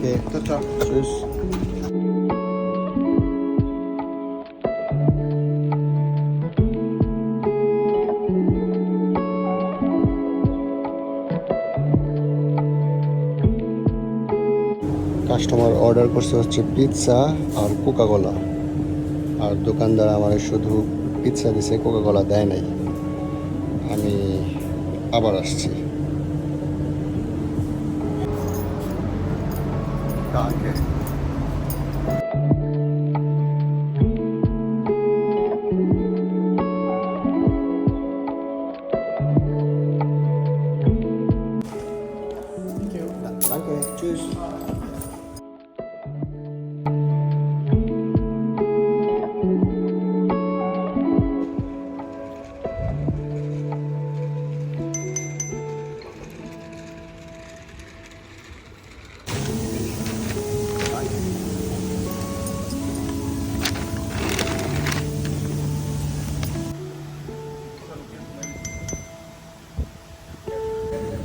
Tschüss. Customer order করছে হচ্ছে pizza আর Coca কোলা আর দোকানদার আমার শুধু পিৎজা দিছে কোকা কোলা দেয় নাই। আমি আবার আসছি।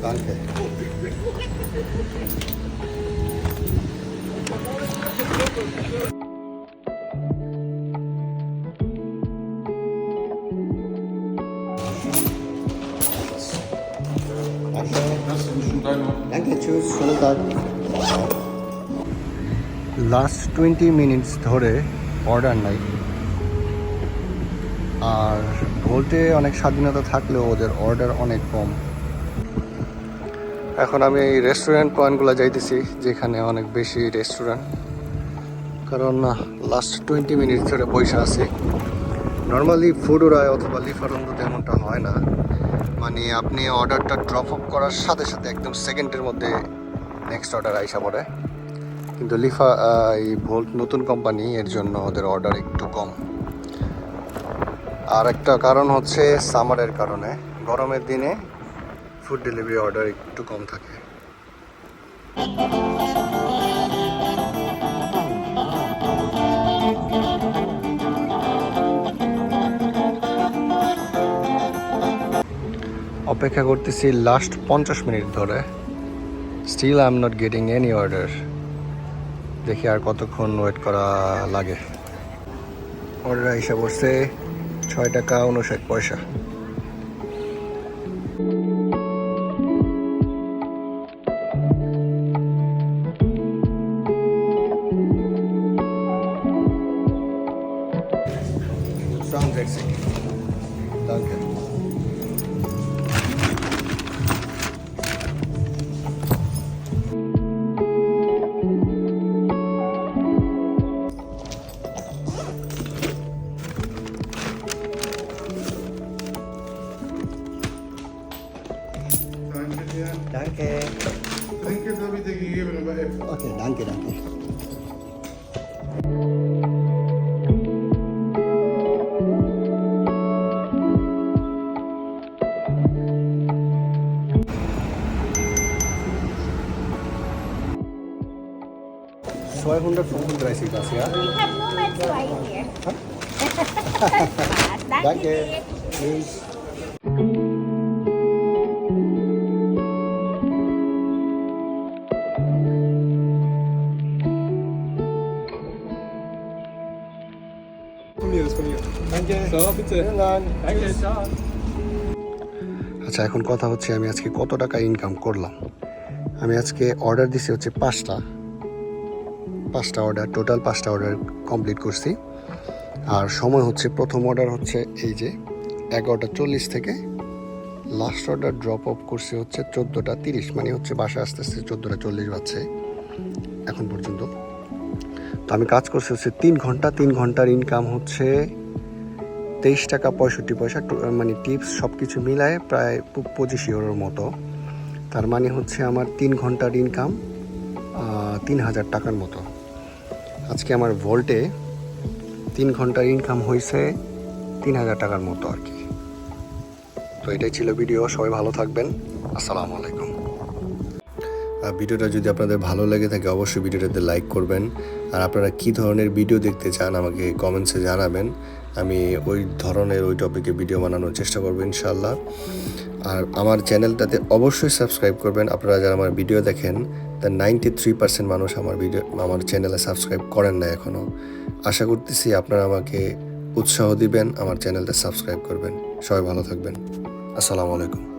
Danke. Danke. Tschüss, schönen Tag. Last twenty minutes ধরে অর্ডার নাই আর বলতে অনেক স্বাধীনতা থাকলেও ওদের অর্ডার অনেক কম এখন আমি এই রেস্টুরেন্ট পয়েন্টগুলো যাইতেছি, যেখানে অনেক বেশি রেস্টুরেন্ট কারণ লাস্ট টোয়েন্টি মিনিট ধরে পয়সা আছে। নর্মালি ফুডোরায় অথবা লিফারন্দতে এমনটা হয় না। মানে আপনি অর্ডারটা ড্রপ অফ করার সাথে সাথে একদম সেকেন্ডের মধ্যে নেক্সট অর্ডার আইসা পড়ে। কিন্তু লিফা এই ভোল্ট নতুন কোম্পানি এর জন্য ওদের অর্ডার একটু কম। আর একটা কারণ হচ্ছে সামারের কারণে। গরমের দিনে ফুড ডেলিভারি অর্ডার একটু কম থাকে। অপেক্ষা করতেছি লাস্ট পঞ্চাশ মিনিট ধরে। Still I am not getting any order দেখি আর কতক্ষণ ওয়েট করা লাগে। অর্ডার হিসাব পড়ছে ছয় টাকা উনষাট পয়সা। Thank you. Danke. Danke. Danke. Trinke, damit ich gegeben. Okay, danke, danke. Zweihundertfünfunddreißig das, ja? We have no match here. Danke. Danke. Tschüss. So, bitte. Vielen Dank. Danke, ciao. আচ্ছা এখন কথা হচ্ছে আমি আজকে কত টাকা ইনকাম করলাম আমি আজকে অর্ডার দিছি হচ্ছে পাঁচটা পাঁচটা অর্ডার টোটাল পাঁচটা অর্ডার কমপ্লিট করছি। আর সময় হচ্ছে, প্রথম অর্ডার হচ্ছে এই যে এগারোটা চল্লিশ থেকে লাস্ট অর্ডার ড্রপ অফ করছি হচ্ছে চোদ্দোটা তিরিশ মানে হচ্ছে বাসায় আস্তে আস্তে চোদ্দোটা চল্লিশ বাজছে এখন পর্যন্ত। তো আমি কাজ করছি হচ্ছে তিন ঘণ্টা, তিন ঘণ্টার ইনকাম হচ্ছে তেইশ টাকা পঁয়ষট্টি পয়সা মানে টিপস সব কিছু মিলায় প্রায় পঁচিশ ইউরোর মতো। তার মানে হচ্ছে আমার তিন ঘণ্টার ইনকাম তিন হাজার টাকার মতো। আজকে আমার ভোল্টে তিন ঘণ্টার ইনকাম হয়েছে তিন হাজার টাকার মতো আর কি। তো এটাই ছিল ভিডিও সবাই ভালো থাকবেন। আসসালামু আলাইকুম। আর ভিডিওটা যদি আপনাদের ভালো লেগে থাকে, অবশ্যই ভিডিওটাতে লাইক করবেন। আর আপনারা কী ধরনের ভিডিও দেখতে চান, আমাকে কমেন্টসে জানাবেন। আমি ওই ধরনের ওই টপিকে ভিডিও বানানোর চেষ্টা করব ইনশাল্লাহ আর আমার চ্যানেলটাতে অবশ্যই সাবস্ক্রাইব করবেন। আপনারা যারা আমার ভিডিও দেখেন তার নাইনটি থ্রি পার্সেন্ট মানুষ আমার ভিডিও, আমার চ্যানেলে সাবস্ক্রাইব করেন না এখনও আশা করতেছি আপনারা আমাকে উৎসাহ দিবেন, আমার চ্যানেলটা সাবস্ক্রাইব করবেন। সবাই ভালো থাকবেন। আসসালামু আলাইকুম।